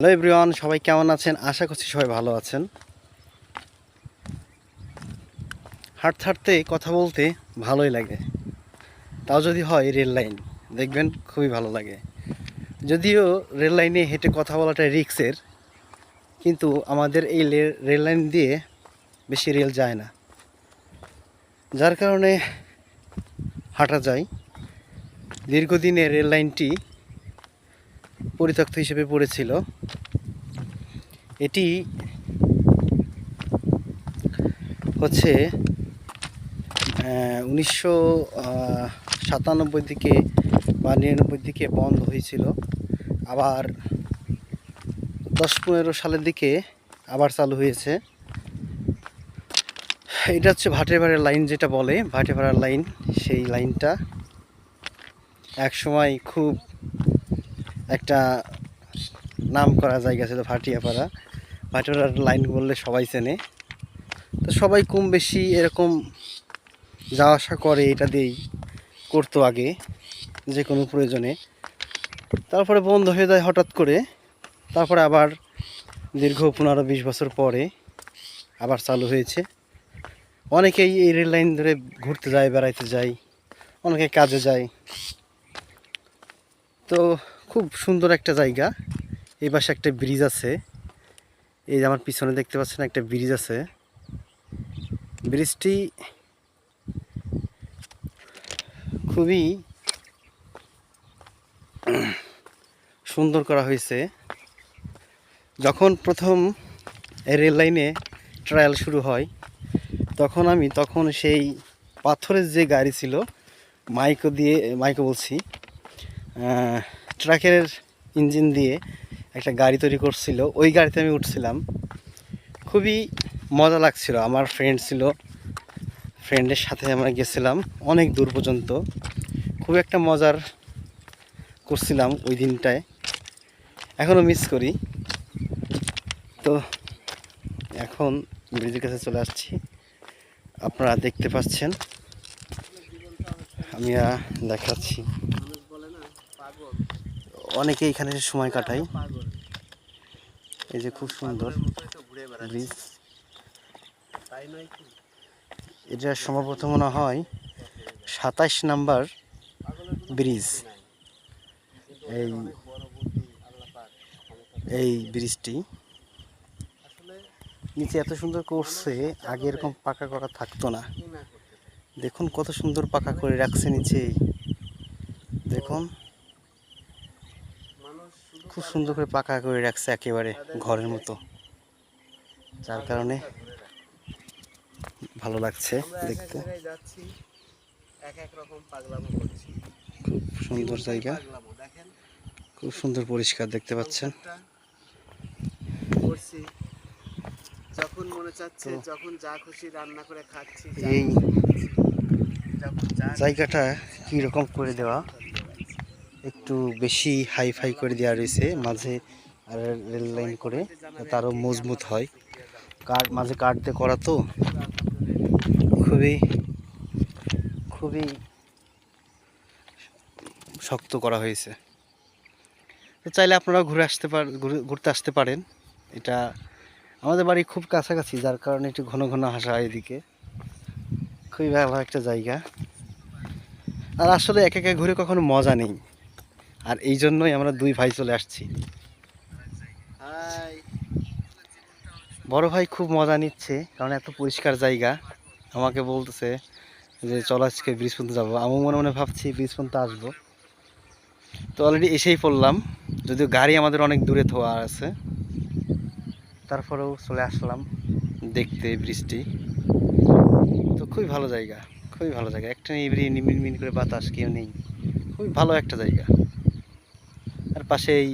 Hello everyone, সবাই কেমন আছেন? আশা করছি সবাই ভালো আছেন। হাঁটতে হাঁটতে কথা বলতে ভালোই লাগে। তাও যদি হয় রেল লাইন, দেখবেন খুবই ভালো লাগে। যদিও রেল লাইনে হেঁটে কথা বলাটা রিক্সের, কিন্তু আমাদের এই রেল লাইন দিয়ে বেশি রেল যায় না। যার কারণে হাঁটা যায়। দীর্ঘদিনে রেল লাইনটি পরিত্যক্ত হিসেবে পড়েছিল। এটি হচ্ছে উনিশশো সাতানব্বই দিকে বা নিরানব্বই দিকে বন্ধ হয়েছিল। আবার দশ পনেরো সালের দিকে আবার চালু হয়েছে। এটা হচ্ছে ভাটেপাড়ার লাইন যেটা বলে ভাটেপাড়ার লাইন, সেই লাইনটা। এক সময় খুব একটা নাম করা জায়গা ছিল ভাটিয়াপাড়া। ভাটিয়াপাড়ার লাইন বললে সবাই চেনে। তো সবাই কম বেশি এরকম যাওয়া আসা করে, এটা দিয়েই করতো আগে, যে কোনো প্রয়োজনে। তারপরে বন্ধ হয়ে যায় হঠাৎ করে। তারপরে আবার দীর্ঘ পনেরো বিশ বছর পরে আবার চালু হয়েছে। অনেকেই এই রেল লাইন ধরে ঘুরতে যায়, বেড়াইতে যায়, অনেকে কাজে যায়। তো খুব সুন্দর একটা জায়গা। এই পাশে একটা ব্রিজ আছে। এই যে আমার পিছনে দেখতে পাচ্ছেন একটা ব্রিজ আছে। ব্রিজটি খুবই সুন্দর করা হয়েছে। যখন প্রথম রেল লাইনে ট্রায়াল শুরু হয়, তখন আমি তখন সেই পাথরের যে গাড়ি ছিল, মাইকো দিয়ে, মাইকো বলছি ট্রাকের ইঞ্জিন দিয়ে একটা গাড়ি তৈরি করছিল। ওই গাড়িতে আমি উঠছিলাম। খুবই মজা লাগছিল। আমার ফ্রেন্ড ছিল। ফ্রেন্ডের সাথে আমরা গেছিলাম অনেক দূর পর্যন্ত। খুব একটা মজার করছিলাম ওই দিনটায়। এখনও মিস করি। তো এখন ব্রিজের কাছে চলে আসছি। আপনারা দেখতে পাচ্ছেন। আমি দেখাচ্ছি। অনেকে এখানে সময় কাটায়। এই যে খুব সুন্দর ব্রিজ। এটা সম্ভবত মনে হয় সাতাইশ নাম্বার ব্রিজ। এই এই ব্রিজটি। নিচে এত সুন্দর করছে, আগে এরকম পাকা করা থাকতো না। দেখুন কত সুন্দর পাকা করে রাখছে নিচে। দেখুন। খুব সুন্দর করে পাকা করে রাখছে একেবারে ঘরের মতো। যার কারণে ভালো লাগছে দেখতে। যাচ্ছি এক এক রকম পাগলামো করছি। খুব সুন্দর জায়গা। খুব সুন্দর পরিষ্কার দেখতে পাচ্ছেন। যখন মনে চাচ্ছে যখন যা খুশি রান্না করে খাচ্ছি এই জায়গাটা কীরকম করে দেওয়া? একটু বেশি হাই ফাই করে দেওয়া রয়েছে, মাঝে রেল লাইন করে তারও মজবুত হয়। কাঠ মাঝে কাঠ দিয়ে করা তো, খুবই খুবই শক্ত করা হয়েছে। তো চাইলে আপনারা ঘুরে আসতে পার ঘুরতে আসতে পারেন। এটা আমাদের বাড়ি খুব কাছাকাছি, যার কারণে একটু ঘন ঘন হাসা হয় এদিকে। খুবই ভালো একটা জায়গা। আর আসলে একা একা ঘুরে কখনো মজা নেই। আর এই জন্যই আমরা দুই ভাই চলে আসছি। বড় ভাই খুব মজা নিচ্ছে কারণ এত পরিষ্কার জায়গা। আমাকে বলতেছে যে চল আজকে ব্রিজ পর্যন্ত যাব। আমি মনে মনে ভাবছি ব্রিজ পর্যন্ত আসব। তো অলরেডি এসেই পড়লাম। যদিও গাড়ি আমাদের অনেক দূরে থোয়া আছে। তারপরেও চলে আসলাম দেখতে ব্রিজটি। তো খুবই ভালো জায়গা খুবই ভালো জায়গা। একটা নিবড়ি নিমিন করে বাতাস কেউ নেই। খুবই ভালো একটা জায়গা। পাশেই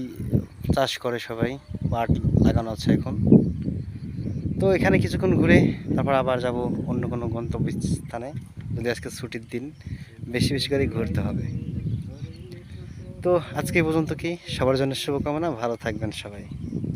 চাষ করে সবাই, পাট লাগানো আছে এখন। তো এখানে কিছুক্ষণ ঘুরে তারপর আবার যাব অন্য কোনো গন্তব্য স্থানে যদি আজকে ছুটির দিন বেশি বেশি করে ঘুরতে হবে। তো আজকে পর্যন্ত কি? সবার জন্য শুভকামনা, ভালো থাকবেন সবাই।